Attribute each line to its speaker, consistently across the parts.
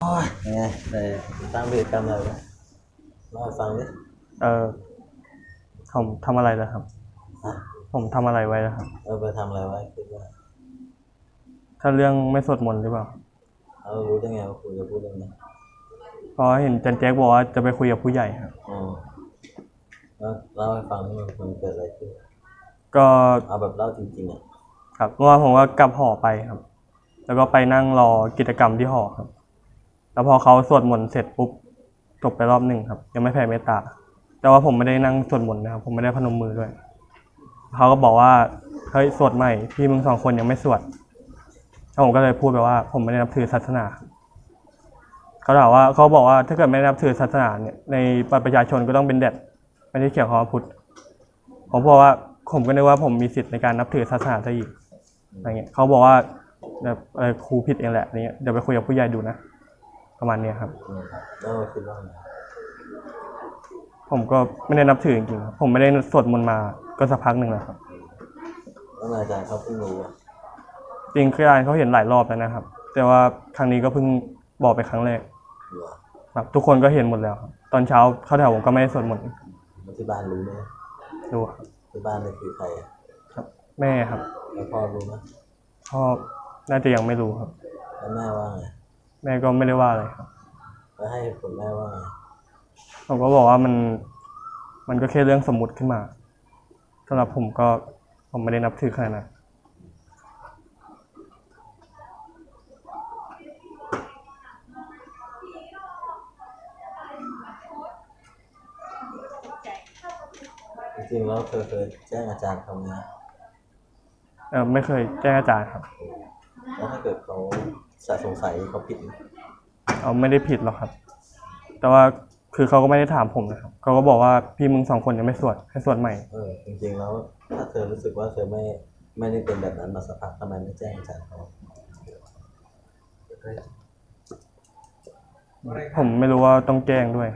Speaker 1: โอ้ยยังไงไปสร้างพฤติกรรมอะไรวะเล่าให้ฟังดิ
Speaker 2: เออผมทำอะไรแล้วครับ
Speaker 1: ฮะ
Speaker 2: ผมทำอะไรไว้แล้วครับ
Speaker 1: เออไปทำอะไรไว้คิดว่า
Speaker 2: ถ้าเรื่องไม่สวดมนต์หรือเปล่า
Speaker 1: เรารู้ได้ไงว่าคุยจะพูดเรื่องนี้
Speaker 2: เพราะเห็นจันแจ็คบอกว่าจะไปคุยกับผู้ใหญ่ครับ
Speaker 1: อ๋อแล้วเล่าให้ฟังนี่มันมันเกิดอะไรขึ้น
Speaker 2: ก็
Speaker 1: เอาแบบเล่าจริงๆอะ
Speaker 2: ครับเมื่อวานผมก็กลับหอไปครับ แล้วก็ไปนั่งรอกิจกรรมที่หอครับ แล้วพอเขาสวดมนต์เสร็จปุ๊บจบไปรอบหนึ่งครับ ยังไม่แผ่เมตตา แต่ว่าผมไม่ได้นั่งสวดมนต์นะครับ ผมไม่ได้พนมมือด้วย เขาก็บอกว่าเฮ้ยสวดใหม่พี่มึงสองคนยังไม่สวดแล้วผมก็เลยพูดไปว่า ผมไม่ได้นับถือศาสนาเขาถามว่าเขาบอกว่าถ้าเกิดไม่ได้นับถือศาสนาเนี่ยในประชาชนก็ต้องเป็นเด็ดไม่ได้เขียนคำว่าพุทธผมบอกว่าผมก็นึกว่าผมมีสิทธิ์ในการนับถือศาสนาซะอีกอะไรเงี้ยเขาบอกว่าแบบครูผิดเองแหละอะไรเงี้ยเดี๋ยวไปคุยกับผู้ใหญ่ดูนะ ประมาณเนี้ยครับ
Speaker 1: อืมแล้วเราคิดว่าไง
Speaker 2: ผมก็ไม่ได้นับถือจริงๆครับผมไม่ได้สวดมนต์มาก็สักพักหนึ่งแล้วครับ
Speaker 1: แล้วนายอาจารย์เขาเพิ่งรู้อะ
Speaker 2: จริงคืออาจารย์เขาเห็นหลายรอบแล้วนะครับ แต่ว่าครั้งนี้ก็เพิ่งบอกไปครั้งแรก
Speaker 1: เหรอ
Speaker 2: ครับทุกคนก็เห็นหมดแล้วครับตอนเช้าเข้าแถวผมก็ไม่ได้สวดมนต์
Speaker 1: แล้วที่บ้านรู้ไหม
Speaker 2: ดูครับ
Speaker 1: ที่บ้านนี่คือใครอะ
Speaker 2: ครับ แม่ครับ
Speaker 1: แล้วพ่อรู้ไหม
Speaker 2: พ่อน่าจะยังไม่รู้ครับ
Speaker 1: แล้วแม่ว่าไง
Speaker 2: แม่ก็ไม่ได้ว่าอะไรครับ
Speaker 1: แล้วให้เหตุผลแม่ว่าไง
Speaker 2: ผมก็บอกว่ามัน มันก็แค่เรื่องสมมุติขึ้นมาสำหรับผมก็ผมไม่ได้นับถือขนาดนั้น
Speaker 1: จริงๆแล้วเธอเคยแจ้งอาจารย์เขาไหม
Speaker 2: เออไม่เคยแจ้งอาจารย์ครับ
Speaker 1: แล้วถ้าเกิดเขา สงสัยเขาผิดไหม
Speaker 2: เอาไม่ได้ผิดหรอกครับ แต่ว่าคือเขาก็ไม่ได้ถามผมนะครับเขาก็บอกว่าพี่มึงสองคนยังไม่สวดให้สวดใหม่
Speaker 1: เออจริงๆแล้วถ้าเธอรู้สึกว่าเธอไม่ไม่ได้เป็นแบบนั้นมาสักพักทำไมไม่แจ้งอาจารย์เขา
Speaker 2: ผมไม่รู้ว่าต้องแจ้งด้วย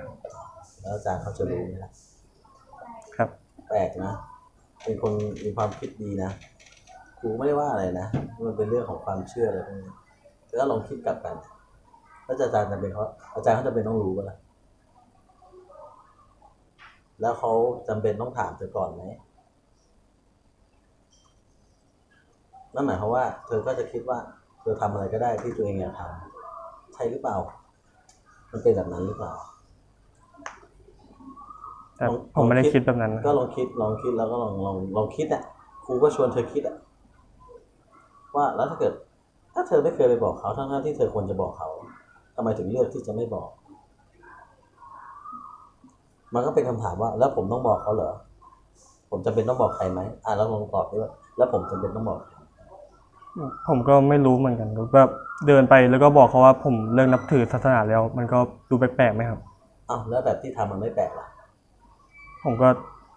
Speaker 1: แล้วอาจารย์เขาจะรู้ไหมล่ะ
Speaker 2: ครับ
Speaker 1: แปลกนะ เป็นคนมีความคิดดีนะครูไม่ได้ว่าอะไรนะ มันเป็นเรื่องของความเชื่ออะไรพวกนี้ แล้วลองคิดกลับกันแล้วอาจารย์จะเป็นเขาอาจารย์เขาจะเป็นต้องรู้ปะล่ะแล้วเขาจำเป็นต้องถามเธอก่อนไหมนั่นหมายความว่า เธอก็จะคิดว่าเธอทำอะไรก็ได้ที่ตัวเองอยากทำใช่หรือเปล่า มันเป็นแบบนั้นหรือเปล่า
Speaker 2: แต่
Speaker 1: ลอง
Speaker 2: ผมไม่ได้
Speaker 1: ลองคิด
Speaker 2: คิดแบบนั้นนะ
Speaker 1: ก็ลองคิดลองคิดแล้วก็ลองลองลองคิดอะครูก็ชวนเธอคิดอะว่าแล้วถ้าเกิด ถ้าเธอไม่เคยไปบอกเขาทั้งๆที่เธอควรจะบอกเขาทำไมถึงเลือกที่จะไม่บอก มันก็เป็นคำถามว่า แล้วผมต้องบอกเขาเหรอ ผมจำเป็นต้องบอกใครไหมอะแล้วลองตอบดิว่าแล้วผมจำเป็นต้องบอกใคร
Speaker 2: ผมก็ไม่รู้เหมือนกันแบบเดินไปแล้วก็บอกเขาว่าผมเลิกนับถือศาสนาแล้ว มันก็ดูแปลกๆไหมครับ
Speaker 1: อ้าวแล้วแบบที่ทำมันไม่แปลกเหรอ
Speaker 2: ผมก็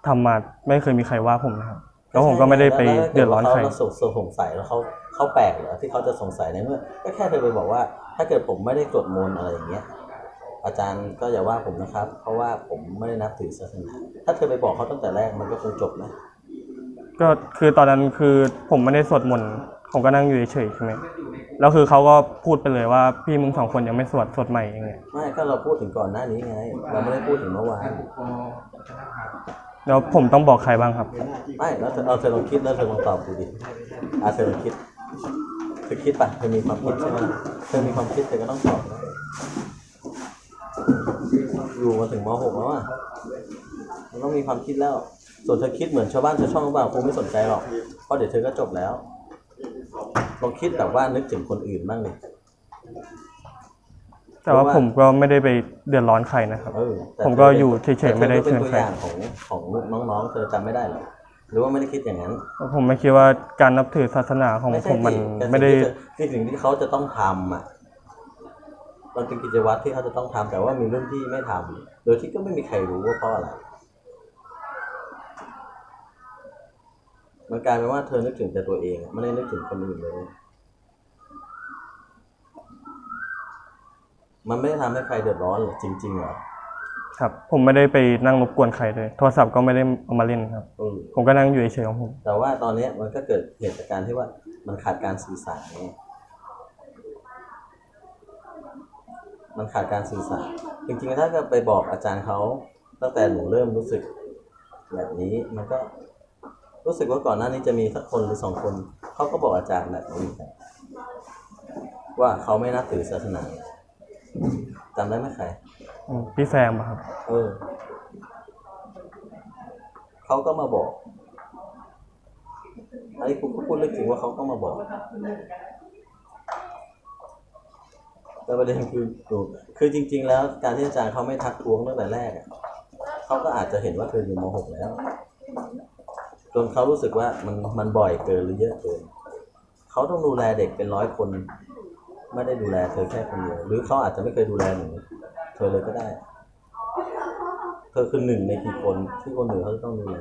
Speaker 2: ทำมาไม่เคยมีใครว่าผมนะครับ แล้วผมก็ไม่ได้ไปเดือดร้อนใคร
Speaker 1: แล้วเขาสงสัยแล้วเขาเขาแปลกเหรอที่เขาจะสงสัยในเมื่อ ก็แค่เธอไปบอกว่า ถ้าเกิดผมไม่ได้สวดมนต์อะไรอย่างเงี้ย อาจารย์ก็อย่าว่าผมนะครับ เพราะว่าผมไม่ได้นับถือศาสนาถ้าเธอไปบอกเขาตั้งแต่แรกมันก็คงจบนะ
Speaker 2: ก็คือตอนนั้นคือผมไม่ได้สวดมนต์ผมก็นั่งอยู่เฉยๆใช่ไหมแล้วคือเขาก็พูดไปเลยว่าพี่มึงสองคนยังไม่สวดสวดใหม่อย่างเงี้ย
Speaker 1: ไม่ก็เราพูดถึงก่อนหน้านี้ไง เราไม่ได้พูดถึงเมื่อวาน
Speaker 2: แล้วผมต้องบอกใครบ้างครับ
Speaker 1: ไม่แล้วเธอเอาเธอลองคิดแล้วเธอลองตอบดูดิอะเธอลองคิดเธอคิดปะเธอมีความคิดใช่ไหมเธอมีความคิดเธอก็ต้องตอบอยู่มาถึงม .6 แล้วอะมันต้องมีความคิดแล้ว ส่วนเธอคิดเหมือนชาวบ้านชาวช่องหรือเปล่าคงไม่สนใจหรอกเพราะเดี๋ยวเธอก็จบแล้วลองคิดแบบว่านึกถึงคนอื่นบ้างดิ
Speaker 2: แต่ว่า
Speaker 1: เพราะว่า
Speaker 2: ผมก็ไม่ได้ไปเดือดร้อนใครนะครับ
Speaker 1: เออแต่
Speaker 2: ผมก็อยู่เฉยๆไม่ได้
Speaker 1: แต่ธอก็เป็น
Speaker 2: เชิญ
Speaker 1: ตัว
Speaker 2: ใคร
Speaker 1: อย่างของของน้องๆเธอจำไม่ได้เหรอหรือว่าไม่ได้คิดอย่างนั้น
Speaker 2: ผมไม่คิดว่าการนับถือศาสนาของผมมัน
Speaker 1: สิแต่
Speaker 2: ไม่ได้
Speaker 1: สิ่งที่เธอที่สิ่งที่เขาจะต้องทำอะมันเป็นกิจวัตรที่เขาจะต้องทำแต่ว่ามีรุ่นพี่ไม่ทำโดยที่ก็ไม่มีใครรู้ว่าเพราะอะไร มันกลายเป็นว่าเธอนึกถึงแต่ตัวเองอะไม่ได้นึกถึงคนอื่นเลย มันไม่ได้ทำให้ใครเดือดร้อนหรอกจริงๆเหรอ
Speaker 2: ครับ ผมไม่ได้ไปนั่งรบกวนใครเลย โทรศัพท์ก็ไม่ได้เอามาเล่นครับ
Speaker 1: เออ
Speaker 2: ผมก็นั่งอยู่เฉยๆของผม
Speaker 1: แต่ว่าตอนเนี้ยมันก็เกิดเหตุจากการที่ว่ามันขาดการสื่อสารไงมันขาดการสื่อสาร จริงๆ ถ้าเกิดไปบอกอาจารย์เขาตั้งแต่หนูเริ่มรู้สึก แบบนี้มันก็รู้สึกว่าก่อนหน้านี้จะมีสักคนหรือสองคนเขาก็บอกอาจารย์แบบนี้เหมือนกันว่าเขาไม่นับถือศาสนา จำได้ไหมใคร
Speaker 2: อืมพี่แซมอะครับ
Speaker 1: เออเขาก็มาบอกอันนี้คุณก็พูดเรื่องจริงว่าเขาก็มาบอก แต่ประเด็นคือดูคือจริง ๆ แล้วการที่อาจารย์เขาไม่ทักท้วงตั้งแต่แรกอะเขาก็อาจจะเห็นว่าเธออยู่ม .6 แล้ว จนเขารู้สึกว่ามันมันบ่อยเกินหรือเยอะเกิน เขาต้องดูแลเด็กเป็นร้อยคน ไม่ได้ดูแลเธอแค่คนเดียวหรือเขาอาจจะไม่เคยดูแลหนูเธอเลยก็ได้ เธอคือหนึ่งในกี่คนที่คนหนึ่งเขาจะต้องดูแล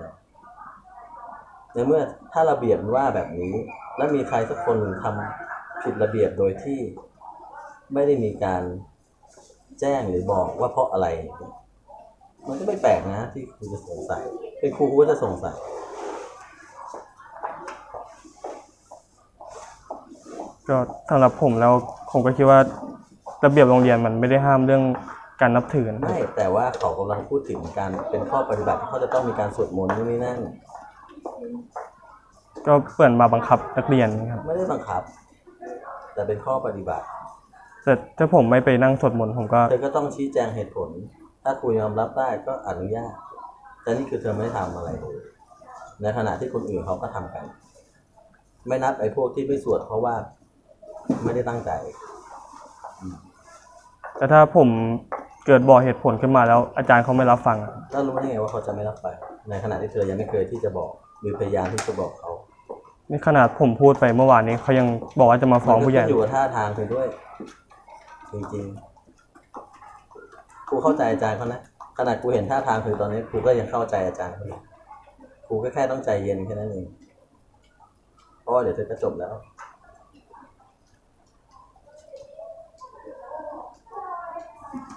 Speaker 1: ในเมื่อถ้าระเบียบว่าแบบนี้ แล้วมีใครสักคนหนึ่งทำผิดระเบียบโดยที่ไม่ได้มีการแจ้งหรือบอกว่าเพราะอะไร มันก็ไม่แปลกนะที่ครูจะสงสัยเป็นครูก็จะสงสัย
Speaker 2: ก็สำหรับผมแล้ว ผมก็คิดว่าระเบียบโรงเรียนมันไม่ได้ห้ามเรื่องการนับถือนะครับ
Speaker 1: ไม่แต่ว่าเขากำลังพูดถึงการเป็นข้อปฏิบัติที่เขาจะต้องมีการสวดมนต์นู่นนี่นั่น
Speaker 2: ก็เปิดมาบังคับนักเรียนนะครับ
Speaker 1: ไม่ได้บังคับ แต่เป็นข้อปฏิบัติ
Speaker 2: แต่ถ้าผมไม่ไปนั่งสวดมนต์ผมก็
Speaker 1: เธอก็ต้องชี้แจงเหตุผล ถ้าครูยอมรับได้ก็อนุญาต แต่นี่คือเธอไม่ได้ทำอะไรเลยในขณะที่คนอื่นเขาก็ทำกัน ไม่นับไอ้พวกที่ไม่สวดเพราะว่า ไม่ได้ตั้งใจ
Speaker 2: แต่ถ้าผมเกิดบอกเหตุผลขึ้นมาแล้ว อาจารย์เขาไม่รับฟังอะ
Speaker 1: แล้วรู้ได้ไงว่าเขาจะไม่รับไป ในขณะที่เธอยังไม่เคยที่จะบอก หรือพยายามที่จะบอกเขา
Speaker 2: นี่ขนาดผมพูดไปเมื่อวานนี้เขายังบอกว่าจะมาฟ้องผู้ใหญ่
Speaker 1: มันก็ขึ้นอยู่กับท่าทางเธอด้วย จริงๆครูเข้าใจอาจารย์เขานะ ขนาดครูเห็นท่าทางเธอตอนนี้ครูก็ยังเข้าใจอาจารย์เขาเลยครูก็แค่ต้องใจเย็นแค่นั้นเอง เพราะว่าเดี๋ยวเธอก็จบแล้ว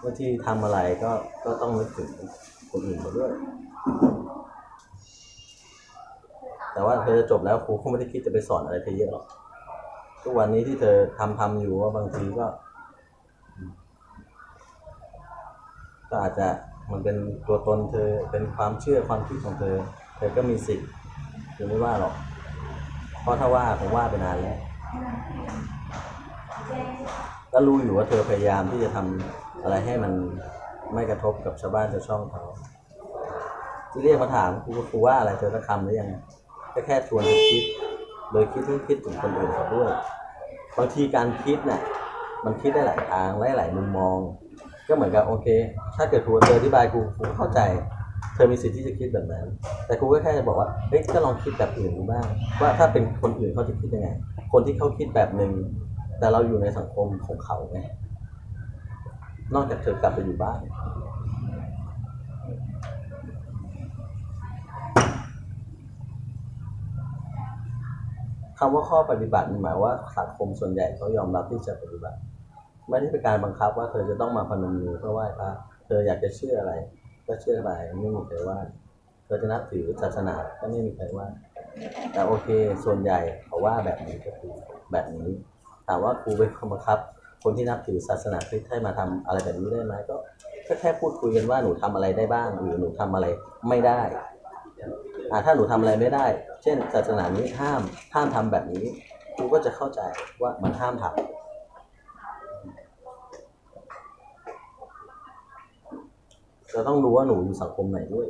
Speaker 1: บาที่ทำอะไรก็ก็ต้องนึกถึงคนอื่นมาด้วย แต่ว่าเธอจะจบแล้วครูก็ไม่ได้คิดจะไปสอนอะไรเธอเยอะหรอก ทุกวันนี้ที่เธอทำทำอยู่ว่าบางทีก็ ก็อาจจะมันเป็นตัวตนเธอเป็นความเชื่อความคิดของเธอ เธอก็มีสิทธิ์คือไม่ว่าหรอก เพราะถ้าว่าผมว่าไปนานแล้วก็รู้อยู่ว่าเธอพยายามที่จะทำ อะไรให้มันไม่กระทบกับชาวบ้านชาวช่องเขาที่เรียกมาถามครูครูว่าอะไรเธอก็ทำหรือยังก็แค่ชวนคิด โดยคิดที่คิดถึงคนอื่นเขาด้วยบางทีการคิดเนี่ยมันคิดได้หลายทางได้หลายมุมมอง ก็เหมือนกับโอเค ถ้าเกิดครูเธออธิบายครูครูเข้าใจ เธอมีสิทธิ์ที่จะคิดแบบนั้น แต่ครูก็แค่จะบอกว่าเฮ้ยก็ลองคิดแบบอื่นดูบ้างว่าถ้าเป็นคนอื่นเขาจะคิดยังไง คนที่เขาคิดแบบหนึ่งแต่เราอยู่ในสังคมของเขาไง นอกจากเธอกลับไปอยู่บ้าน คำว่าข้อปฏิบัติหมายว่าสังคมส่วนใหญ่เขายอมรับที่จะปฏิบัติ ไม่ได้เป็นการบังคับว่าเธอจะต้องมาพนมมือเพื่อไหว้พระ เธออยากจะเชื่ออะไร ก็เชื่อไปไม่มีใครว่า เธอจะนับถือศาสนาก็ไม่มีใครว่า แต่โอเค ส่วนใหญ่เขาว่าแบบนี้ก็คือแบบนี้ถามว่าครูไปบังคับ คนที่นับถือศาสนาคริสต์ให้มาทำอะไรแบบนี้ได้ไหมก็ก็แค่พูดคุยกันว่าหนูทำอะไรได้บ้าง หรือหนูทำอะไรไม่ได้อ่าถ้าหนูทำอะไรไม่ได้ เช่น ศาสนานี้ห้ามห้ามทำแบบนี้ครูก็จะเข้าใจว่ามันห้ามทำเราต้องรู้ว่าหนูอยู่สังคมไหนด้วย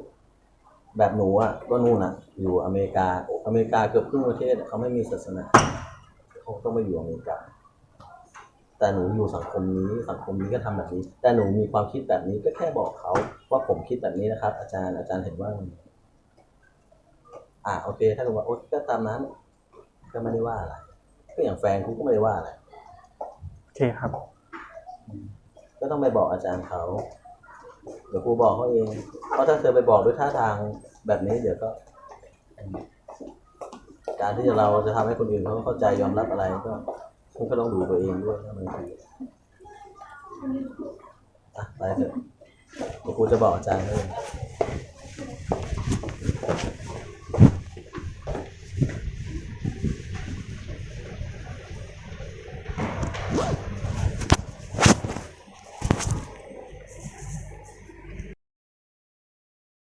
Speaker 1: แบบหนูอะก็นู่นอะ อยู่อเมริกา อเมริกาเกือบครึ่งประเทศเขาไม่มีศาสนาเขาต้องมาอยู่อเมริกา แต่หนูอยู่สังคมนี้สังคมนี้ก็ทำแบบนี้ แต่หนูมีความคิดแบบนี้ก็แค่บอกเขาว่าผมคิดแบบนี้นะครับ อาจารย์อาจารย์เห็นว่าไงอ่าโอเค ถ้าเกิดว่าโอ๊ยก็ตามนั้น ก็ไม่ได้ว่าอะไรก็อย่างแฟนกูก็ไม่ได้ว่าอะไร
Speaker 2: โอเคครับ
Speaker 1: ก็ต้องไปบอกอาจารย์เขาเดี๋ยวครูบอกเขาเองเพราะถ้าเธอไปบอกด้วยท่าทางแบบนี้ เดี๋ยวก็ การที่เราจะทำให้คนอื่นเขาเข้าใจยอมรับอะไรก็ คุณก็ต้องดูตัวเองด้วยนะบางทีอะไปเถอะเดี๋ยวกูจะบอกอาจารย์ด้วย